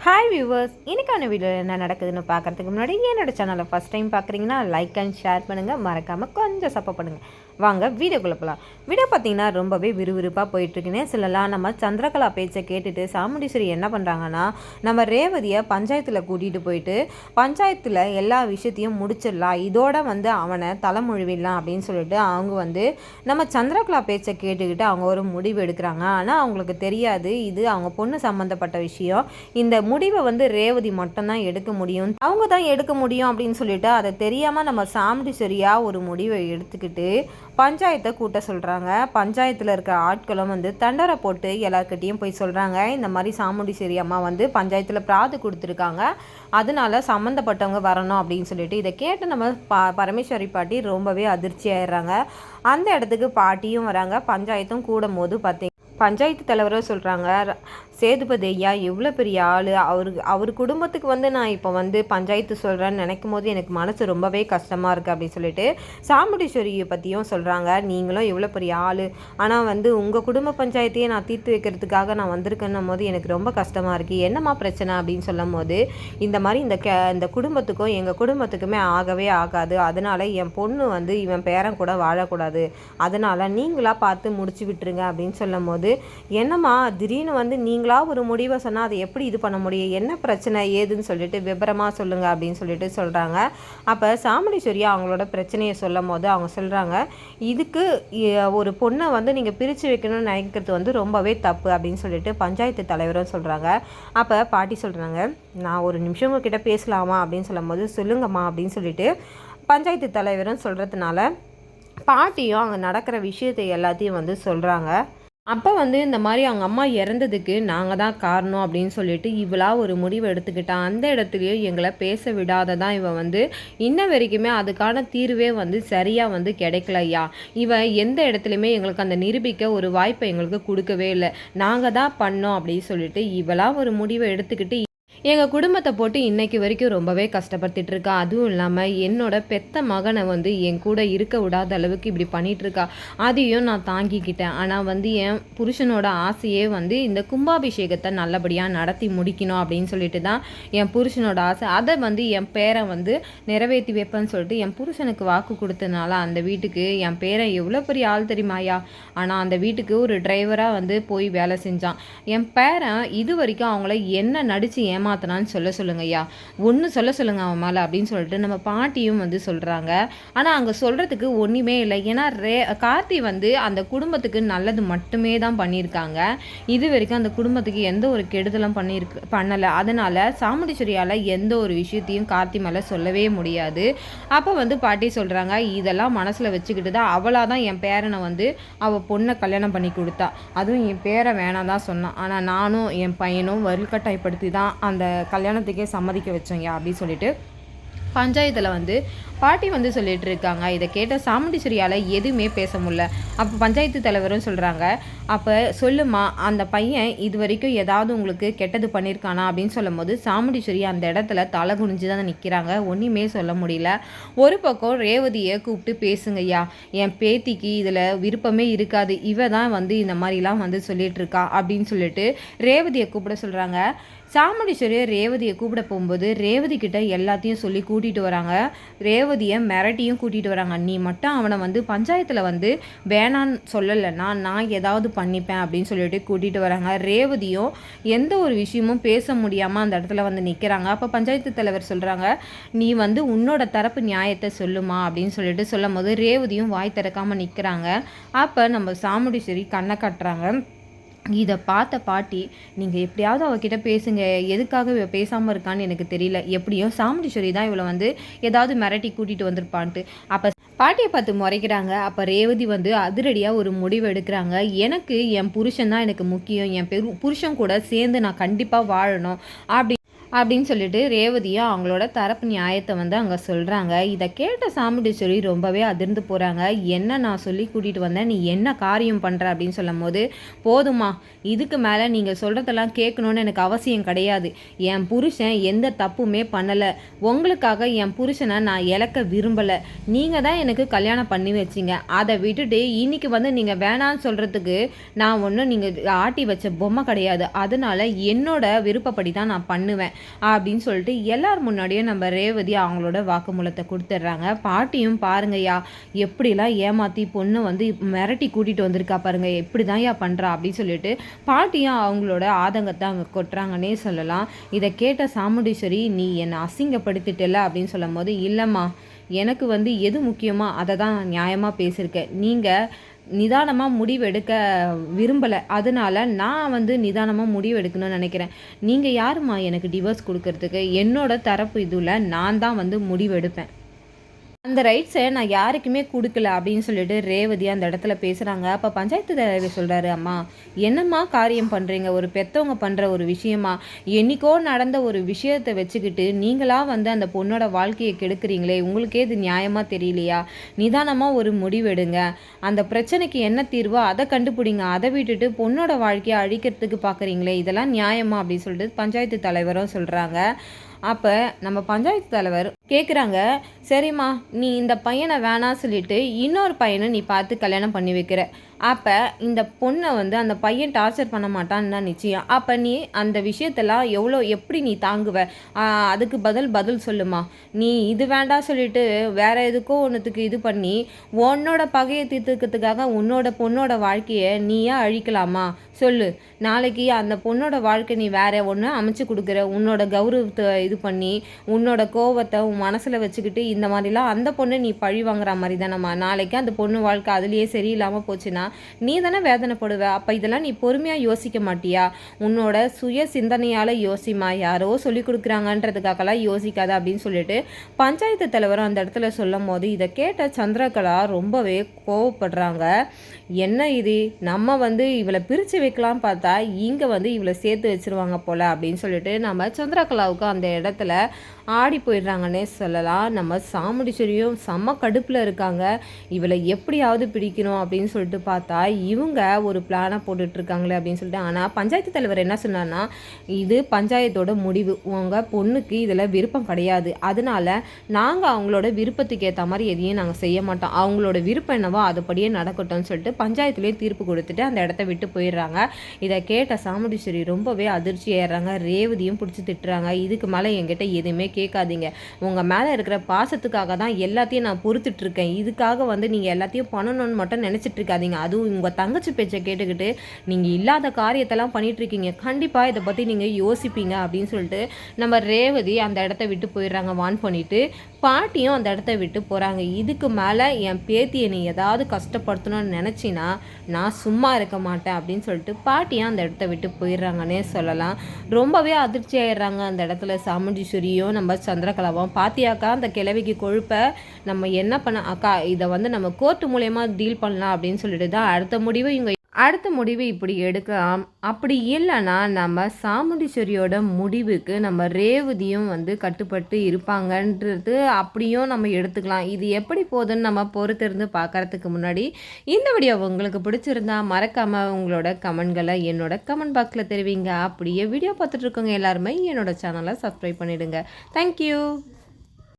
Hi viewers இன்றைக்கான வீடியோவில் என்ன நடக்குதுன்னு பார்க்கறதுக்கு முன்னாடி என்னோட சேனலை ஃபஸ்ட் டைம் பார்க்குறீங்கன்னா லைக் அண்ட் ஷேர் பண்ணுங்கள் மறக்காமல் கொஞ்சம் சப்போர்ட் பண்ணுங்கள் வாங்க வீடியோக்குள்ளே போகலாம் வீடியோ பார்த்தீங்கன்னா ரொம்பவே விறுவிறுப்பாக போயிட்டுருக்குன்னே சொல்லலாம். நம்ம சந்திரகலா பேச்சை கேட்டுட்டு சாமுண்டீஸ்வரி என்ன பண்ணுறாங்கன்னா நம்ம ரேவதியை பஞ்சாயத்தில் கூட்டிகிட்டு போயிட்டு பஞ்சாயத்தில் எல்லா விஷயத்தையும் முடிச்சிடலாம். இதோட வந்து அவனை தலைமொழிவிடலாம் அப்படின்னு சொல்லிட்டு அவங்க வந்து நம்ம சந்திரகலா பேச்சை கேட்டுக்கிட்டு அவங்க ஒரு முடிவு எடுக்கிறாங்க. ஆனால் அவங்களுக்கு தெரியாது இது அவங்க பொண்ணு சம்மந்தப்பட்ட விஷயம். இந்த முடிவை வந்து ரேவதி மட்டும்தான் எடுக்க முடியும். அவங்க தான் எடுக்க முடியும் அப்படின்னு சொல்லிட்டு அதை தெரியாமல் நம்ம சாமுண்டீஸ்வரியாக ஒரு முடிவை எடுத்துக்கிட்டு பஞ்சாயத்தை கூட்ட சொல்கிறாங்க பஞ்சாயத்தில் இருக்கிற ஆட்களும் வந்து தண்டரை போட்டு எல்லாருக்கிட்டேயும் போய் சொல்கிறாங்க இந்த மாதிரி சாமுண்டீஸ்வரி அம்மா வந்து பஞ்சாயத்தில் பிராது கொடுத்துருக்காங்க. அதனால சம்மந்தப்பட்டவங்க வரணும் அப்படின்னு சொல்லிட்டு இதை கேட்டு நம்ம ப பரமேஸ்வரி பாட்டி ரொம்பவே அதிர்ச்சி ஆயிடுறாங்க. அந்த இடத்துக்கு பாட்டியும் வராங்க. பஞ்சாயத்தும் கூடும் போது பார்த்தீங்க பஞ்சாயத்து தலைவரும் சொல்கிறாங்க சேதுபதி ஐயா எவ்வளோ பெரிய ஆள்? அவர் அவர் குடும்பத்துக்கு வந்து நான் இப்போ வந்து பஞ்சாயத்து சொல்கிறேன்னு நினைக்கும் போது எனக்கு மனசு ரொம்பவே கஷ்டமாக இருக்குது அப்படின்னு சொல்லிட்டு சாமுண்டீஸ்வரியை பற்றியும் சொல்கிறாங்க நீங்களும் எவ்வளோ பெரிய ஆள்? ஆனால் வந்து உங்கள் குடும்ப பஞ்சாயத்தையே நான் தீர்த்து வைக்கிறதுக்காக நான் வந்திருக்கேன்னும் போது எனக்கு ரொம்ப கஷ்டமாக இருக்குது என்னம்மா பிரச்சனை அப்படின்னு சொல்லும் போது இந்த மாதிரி இந்த கே இந்த குடும்பத்துக்கும் எங்கள் குடும்பத்துக்குமே ஆகவே ஆகாது. அதனால் என் பொண்ணு வந்து இவன் பேரன் கூட வாழக்கூடாது. அதனால் நீங்களாக பார்த்து முடிச்சு விட்டுருங்க அப்படின்னு சொல்லும் போது என்னம்மா திடீர்னு வந்து நீங்களா ஒரு முடிவை சொன்னால் அதை எப்படி இது பண்ண முடியும்? என்ன பிரச்சனை? ஏதுன்னு சொல்லிட்டு விபரமாக சொல்லுங்கள் அப்படின்னு சொல்லிட்டு சொல்கிறாங்க அப்போ சாமுண்டீஸ்வரி அவங்களோட பிரச்சனையை சொல்லும் போது அவங்க சொல்கிறாங்க இதுக்கு ஒரு பொண்ணை வந்து நீங்கள் பிரித்து வைக்கணும்னு நினைக்கிறது வந்து ரொம்பவே தப்பு அப்படின்னு சொல்லிட்டு பஞ்சாயத்து தலைவரும் சொல்கிறாங்க அப்போ பாட்டி சொல்கிறாங்க நான் ஒரு நிமிஷம் உங்ககிட்ட பேசலாமா? அப்படின்னு சொல்லும்போது சொல்லுங்கம்மா அப்படின்னு சொல்லிட்டு பஞ்சாயத்து தலைவரும் சொல்கிறதுனால பாட்டியும் அங்கே நடக்கிற விஷயத்தை எல்லாத்தையும் வந்து சொல்கிறாங்க அப்போ வந்து இந்த மாதிரி அவங்க அம்மா இறந்ததுக்கு நாங்கள் தான் காரணம் அப்படின்னு சொல்லிட்டு இவளா ஒரு முடிவு எடுத்துக்கிட்டான் அந்த இடத்துலையே எங்களை பேச விடாததான் இவன் வந்து. இன்ன வரைக்குமே அதுக்கான தீர்வே வந்து சரியாக வந்து கிடைக்கலையா. இவன் எந்த இடத்துலையுமே எங்களுக்கு அந்த நிரூபிக்க ஒரு வாய்ப்பை எங்களுக்கு கொடுக்கவே இல்லை. நாங்கள் தான் பண்ணோம் அப்படின்னு சொல்லிட்டு இவளா ஒரு முடிவை எடுத்துக்கிட்டு எங்கள் குடும்பத்தை போட்டு இன்னைக்கு வரைக்கும் ரொம்பவே கஷ்டப்படுத்திட்டு இருக்கா. அதுவும் இல்லாமல் என்னோட பெத்த மகனை வந்து என் கூட இருக்க விடாத அளவுக்கு இப்படி பண்ணிகிட்டு இருக்கா. அதையும் நான் தாங்கிக்கிட்டேன். ஆனால் வந்து என் புருஷனோட ஆசையே வந்து இந்த கும்பாபிஷேகத்தை நல்லபடியாக நடத்தி முடிக்கணும் அப்படின்னு சொல்லிட்டு தான் என் புருஷனோட ஆசை. அதை வந்து என் பேரை வந்து நிறைவேற்றி வைப்பேன்னு சொல்லிட்டு என் புருஷனுக்கு வாக்கு கொடுத்தனால அந்த வீட்டுக்கு என் பேரை எவ்வளோ பெரிய ஆள் தெரியுமாயா ஆனால் அந்த வீட்டுக்கு ஒரு டிரைவராக வந்து போய் வேலை செஞ்சான். என் பேரன் இது வரைக்கும் அவங்கள என்ன நடித்து ஏமாத்தினான்னு சொல்ல சொல்லுங்க ஐயா. ஒன்று சொல்ல சொல்லுங்க அவன் மேலே அப்படின்னு சொல்லிட்டு நம்ம பாட்டியும் வந்து சொல்கிறாங்க ஆனால் அங்கே சொல்கிறதுக்கு ஒன்றுமே இல்லை. ஏன்னா ரே கார்த்தி வந்து அந்த குடும்பத்துக்கு நல்லது மட்டுமே தான் பண்ணியிருக்காங்க. இது வரைக்கும் அந்த குடும்பத்துக்கு எந்த ஒரு கெடுதலும் பண்ணியிருக்கு பண்ணலை. அதனால் சாமுண்டீஸ்வரியால் எந்த ஒரு விஷயத்தையும் கார்த்தி மேலே சொல்லவே முடியாது. அப்போ வந்து பாட்டி சொல்கிறாங்க இதெல்லாம் மனசில் வச்சுக்கிட்டு தான் அவளாக தான் என் பேரனை வந்து அவள் பொண்ணை கல்யாணம் பண்ணி கொடுத்தா. அதுவும் என் பேரை வேணாம் தான் சொன்னான். ஆனால் நானும் என் பையனும் வலுக்கட்டாயப்படுத்தி தான் அந்த அந்த கல்யாணத்துக்கே சம்மதிக்க வச்சோங்க அப்படின்னு சொல்லிட்டு பஞ்சாயத்தில் வந்து பாட்டி வந்து சொல்லிட்டு இருக்காங்க. இதை கேட்ட சாமுண்டீஸ்வரியால் எதுவுமே பேச முடியல. அப்போ பஞ்சாயத்து தலைவரும் சொல்கிறாங்க அப்போ சொல்லுமா அந்த பையன் இது வரைக்கும் ஏதாவது உங்களுக்கு கெட்டது பண்ணியிருக்கானா அப்படின்னு சொல்லும்போது சாமுண்டீஸ்வரி அந்த இடத்துல தலை குனிஞ்சு தான் நிற்கிறாங்க ஒன்றுமே சொல்ல முடியல. ஒரு பக்கம் ரேவதியை கூப்பிட்டு பேசுங்கய்யா என் பேத்திக்கு இதில் விருப்பமே இருக்காது. இவ தான் வந்து இந்த மாதிரிலாம் வந்து சொல்லிட்டு இருக்கா? அப்படின்னு சொல்லிட்டு ரேவதியை கூப்பிட சொல்கிறாங்க சாமுண்டீஸ்வரி ரேவதியை கூப்பிட போகும்போது ரேவதி கிட்ட எல்லாத்தையும் சொல்லி கூட்டிகிட்டு வராங்க. ரேவதியை மிரட்டியும் கூட்டிகிட்டு வராங்க. நீ மட்டும் அவனை வந்து பஞ்சாயத்தில் வந்து வேணான்னு சொல்லலைன்னா நான் ஏதாவது பண்ணிப்பேன் அப்படின்னு சொல்லிட்டு கூட்டிகிட்டு வராங்க. ரேவதியும் எந்த ஒரு விஷயமும் பேச முடியாமல் அந்த இடத்துல வந்து நிற்கிறாங்க அப்போ பஞ்சாயத்து தலைவர் சொல்கிறாங்க நீ வந்து உன்னோட தரப்பு நியாயத்தை சொல்லுமா அப்படின்னு சொல்லிட்டு சொல்லும் போது ரேவதியும் வாய் திறக்காமல் நிற்கிறாங்க அப்போ நம்ம சாமுண்டீஸ்வரி கண்ணை கட்டுறாங்க. இதை பார்த்த பாட்டி நீங்கள் எப்படியாவது அவகிட்ட பேசுங்க. எதுக்காக இவ பேசாமல் இருக்கான்னு எனக்கு தெரியல. எப்படியும் சாமுண்டீஸ்வரி தான் இவளை வந்து ஏதாவது மிரட்டி கூட்டிகிட்டு வந்திருப்பான்ட்டு. அப்போ பாட்டியை பார்த்து முறைக்கிறாங்க. அப்போ ரேவதி வந்து அதிரடியாக ஒரு முடிவு எடுக்கிறாங்க. எனக்கு என் புருஷன் தான் எனக்கு முக்கியம். என் பெரு புருஷன் கூட சேர்ந்து நான் கண்டிப்பாக வாழணும். அப்படி அப்படின்னு சொல்லிட்டு ரேவதியும் அவங்களோட தரப்பு நியாயத்தை வந்து அங்கே சொல்கிறாங்க இதை கேட்ட சாமுண்டீஸ்வரி ரொம்பவே அதிர்ந்து போகிறாங்க என்ன நான் சொல்லி கூட்டிகிட்டு வந்தேன்? நீ என்ன காரியம் பண்ணுற அப்படின்னு சொல்லும் போது போதுமா இதுக்கு மேலே நீங்கள் சொல்கிறதெல்லாம் கேட்கணுன்னு எனக்கு அவசியம் கிடையாது. என் புருஷன் எந்த தப்புமே பண்ணலை. உங்களுக்காக என் புருஷனை நான் இழக்க விரும்பலை. நீங்கள் தான் எனக்கு கல்யாணம் பண்ணி வச்சிங்க. அதை விட்டுட்டு இன்றைக்கி வந்து நீங்கள் வேணான்னு சொல்கிறதுக்கு நான் ஒன்றும் நீங்கள் ஆட்டி வச்ச பொம்மை கிடையாது. அதனால் என்னோட விருப்பப்படி தான் நான் பண்ணுவேன். அப்படின்னு சொல்லிட்டு எல்லார் முன்னாடியும் நம்ம ரேவதி அவங்களோட வாக்குமூலத்தை கொடுத்துட்றாங்க. பாட்டியும் பாருங்கய்யா எப்படிலாம் ஏமாற்றி பொண்ணு வந்து மிரட்டி கூட்டிகிட்டு வந்திருக்கா பாருங்க எப்படி தான் யா பண்ணுறா அப்படின்னு சொல்லிட்டு பாட்டியும் அவங்களோட ஆதங்கத்தை அங்கே கொட்டுறாங்கன்னே சொல்லலாம். இதை கேட்ட சாமுண்டீஸ்வரி நீ என்னை அசிங்கப்படுத்திட்டல அப்படின்னு சொல்லும் போது இல்லைம்மா எனக்கு வந்து எது முக்கியமோ அதை தான் நியாயமாக பேசியிருக்கேன் நீங்கள் நிதானமாக முடிவெடுக்க விரும்பலை. அதனால் நான் வந்து நிதானமாக முடிவு எடுக்கணும்னு நினைக்கிறேன். நீங்கள் யாருமா எனக்கு டிவோர்ஸ் கொடுக்கறதுக்கு? என்னோட தரப்பு இதில் நான் தான் வந்து முடிவெடுப்பேன். அந்த ரைட்ஸை நான் யாருக்குமே கொடுக்கல அப்படின்னு சொல்லிட்டு ரேவதி அந்த இடத்துல பேசுகிறாங்க அப்போ பஞ்சாயத்து தலைவர் சொல்கிறாரு அம்மா என்னம்மா காரியம் பண்ணுறீங்க ஒரு பெற்றவங்க பண்ணுற ஒரு விஷயமா? என்னைக்கோ நடந்த ஒரு விஷயத்தை வச்சுக்கிட்டு நீங்களாக வந்து அந்த பொண்ணோட வாழ்க்கையை கெடுக்குறீங்களே? உங்களுக்கே இது நியாயமாக தெரியலையா? நிதானமாக ஒரு முடிவெடுங்க. அந்த பிரச்சனைக்கு என்ன தீர்வோ அதை கண்டுபிடிங்க. அதை விட்டுட்டு பொண்ணோட வாழ்க்கையை அழிக்கிறதுக்கு பார்க்குறீங்களே இதெல்லாம் நியாயமா? அப்படின்னு சொல்லிட்டு பஞ்சாயத்து தலைவரும் சொல்கிறாங்க அப்போ நம்ம பஞ்சாயத்து தலைவர் கேட்குறாங்க சரிம்மா நீ இந்த பையனை வேணாம் சொல்லிட்டு இன்னொரு பையனை நீ பார்த்து கல்யாணம் பண்ணி வைக்கிற. அப்போ இந்த பொண்ணை வந்து அந்த பையன் டார்ச்சர் பண்ண மாட்டான்னு தான் நிச்சயம். அப்போ நீ அந்த விஷயத்தெல்லாம் எவ்வளோ எப்படி நீ தாங்குவ? அதுக்கு பதில் பதில் சொல்லுமா. நீ இது வேண்டாம் சொல்லிட்டு வேற எதுக்கோ ஒன்றுத்துக்கு இது பண்ணி உன்னோட பகையை தீர்த்துக்கிறதுக்காக உன்னோட பொண்ணோட வாழ்க்கையை நீயே அழிக்கலாமா? சொல்லு. நாளைக்கு அந்த பொண்ணோட வாழ்க்கை நீ வேற ஒன்று அமைச்சு கொடுக்குற உன்னோட கௌரவத்தை இது பண்ணி உன்னோட கோவத்தை உன் மனசில் வச்சுக்கிட்டு இந்த மாதிரிலாம் அந்த பொண்ணை நீ பழி வாங்குற மாதிரி தானம்மா. நாளைக்கு அந்த பொண்ணு வாழ்க்கை அதுலேயே சரியில்லாமல் போச்சுன்னா நீ தானே வேதனைப்படுவ. அப்போ இதெல்லாம் நீ பொறுமையாக யோசிக்க மாட்டியா? உன்னோட சுய சிந்தனையால் யோசிமா யாரோ சொல்லி கொடுக்குறாங்கன்றதுக்காகலாம் யோசிக்காத அப்படின்னு சொல்லிட்டு பஞ்சாயத்து தலைவரும் அந்த இடத்துல சொல்லும் போது இதை கேட்ட சந்திரகலா ரொம்பவே கோவப்படுறாங்க. என்ன இது? நம்ம வந்து இவளை பிரித்து வைக்கலாம் பார்த்தா இங்கே வந்து இவளை சேர்த்து வச்சுருவாங்க போல் அப்படின்னு சொல்லிட்டு நம்ம சந்திரகலாவுக்கு அந்த இடத்துல ஆடி போயிடுறாங்கன்னே சொல்லலாம். நம்ம சாமுடிச்சேரியும் செம்ம கடுப்பில் இருக்காங்க. இவளை எப்படியாவது பிடிக்கணும் அப்படின்னு சொல்லிட்டு பார்த்தா பார்த்தா இவங்க ஒரு பிளானை போட்டுட்ருக்காங்களே அப்படின்னு சொல்லிட்டு ஆனால் பஞ்சாயத்து தலைவர் என்ன சொன்னார்னா இது பஞ்சாயத்தோட முடிவு. உங்கள் பொண்ணுக்கு இதில் விருப்பம் கிடையாது. அதனால நாங்கள் அவங்களோட விருப்பத்துக்கு ஏற்ற மாதிரி எதையும் நாங்கள் செய்ய மாட்டோம். அவங்களோட விருப்பம் என்னவோ அதுபடியே நடக்கட்டும்னு சொல்லிட்டு பஞ்சாயத்துலேயே தீர்ப்பு கொடுத்துட்டு அந்த இடத்த விட்டு போயிடுறாங்க. இதை கேட்ட சாமுண்டீஸ்வரி ரொம்பவே அதிர்ச்சி ஏறுறாங்க ரேவதியும் பிடிச்சி திட்டுறாங்க. இதுக்கு மேலே என்கிட்ட எதுவுமே கேட்காதீங்க. உங்கள் மேலே இருக்கிற பாசத்துக்காக தான் எல்லாத்தையும் நான் பொறுத்துட்ருக்கேன். இதுக்காக வந்து நீங்கள் எல்லாத்தையும் பண்ணணும்னு மட்டும் நினச்சிட்டு இருக்காதீங்க அதுவும் உங்கள் தங்கச்சி பேச்சை கேட்டுக்கிட்டு நீங்கள் இல்லாத காரியத்தெல்லாம் பண்ணிகிட்ருக்கீங்க கண்டிப்பாக இதை பற்றி நீங்கள் யோசிப்பீங்க அப்படின்னு சொல்லிட்டு நம்ம ரேவதி அந்த இடத்த விட்டு போயிடுறாங்க வான் பண்ணிவிட்டு பாட்டியும் அந்த இடத்த விட்டு போகிறாங்க இதுக்கு மேலே என் பேத்தியை நீ ஏதாவது கஷ்டப்படுத்தணும்னு நினச்சின்னா நான் சும்மா இருக்க மாட்டேன் அப்படின்னு சொல்லிட்டு பாட்டியும் அந்த இடத்த விட்டு போயிடுறாங்கன்னே சொல்லலாம். ரொம்பவே அதிர்ச்சி ஆயிடுறாங்க அந்த இடத்துல சாமுண்டீஸ்வரியும் நம்ம சந்திரகலாவும். பாத்தியாக்கா அந்த கிழவிக்கு கொழுப்ப நம்ம என்ன பண்ண அக்கா இதை வந்து நம்ம கோர்ட்டு மூலயமா டீல் பண்ணலாம் அப்படின்னு சொல்லிட்டு தான் அடுத்த முடிவு இவங்க அடுத்த முடிவு இப்படி எடுக்கலாம். அப்படி இல்லைன்னா நம்ம சாமுண்டீஸ்வரியோட முடிவுக்கு நம்ம ரேவதியும் வந்து கட்டுப்பட்டு இருப்பாங்கன்றது அப்படியும் நம்ம எடுத்துக்கலாம். இது எப்படி போகுதுன்னு நம்ம பொறுத்திருந்து பார்க்கறதுக்கு முன்னாடி இந்த வீடியோ உங்களுக்கு பிடிச்சிருந்தா மறக்காமல் உங்களோட கமெண்ட்களை என்னோட கமெண்ட் பாக்ஸில் தெரிவிங்க. அப்படியே வீடியோ பார்த்துட்ருக்கோங்க எல்லாருமே என்னோட சேனலை சப்ஸ்கிரைப் பண்ணிவிடுங்க தேங்க்யூ